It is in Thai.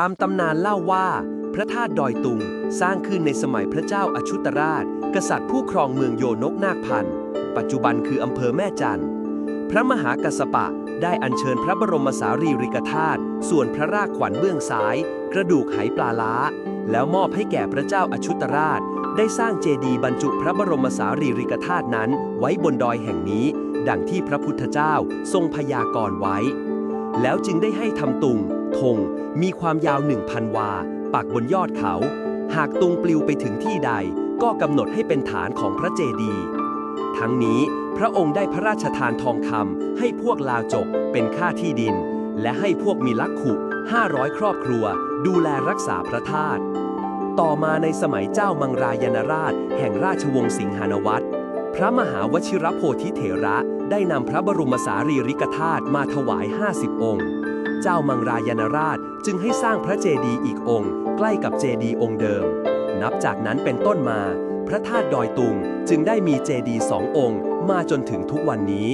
ตามตำนานเล่าว่า พระธาตุดอยตุงสร้างขึ้นในสมัยพระเจ้าอาชุตราช กษัตริย์ผู้ครองเมืองโยนกนาคพันธ์ปัจจุบันคืออำเภอแม่จันทร์พระมหากัสปะได้อัญเชิญพระบรมสารีริกธาตุส่วนพระรากขวัญเบื้องซ้าย กระดูกไหปลาล้า แล้วมอบให้แก่พระเจ้าอาชุตราช ได้สร้างเจดีย์บรรจุพระบรมสารีริกธาตุนั้นไว้บนดอยแห่งนี้ ดังที่พระพุทธเจ้าทรงพยากรณ์ไว้ แล้วจึงได้ให้ทำตุง ธง มีความยาว 1,000 วา ปักบนยอดเขา หากตุงปลิวไปถึงที่ใด ก็กำหนดให้เป็นฐานของพระเจดีย์ทั้งนี้พระองค์ได้พระราชทานทองคำให้พวกลาวจกเป็นค่าที่ดิน และให้พวกมีลักขุ 500 ครอบครัว ดูแลรักษาพระธาตุต่อมาในสมัยเจ้ามังรายนราช แห่งราชวงศ์สิงหานวัตรพระมหาวชิรโพธิเถระได้นำพระบรมสารีริกธาตุมาถวาย 50 องค์ เจ้ามังรายนราชจึงให้สร้างพระเจดีย์อีกองค์ ใกล้กับเจดีย์องค์เดิม นับจากนั้นเป็นต้นมา พระธาตุดอยตุงจึงได้มีเจดีย์สององค์ มาจนถึงทุกวันนี้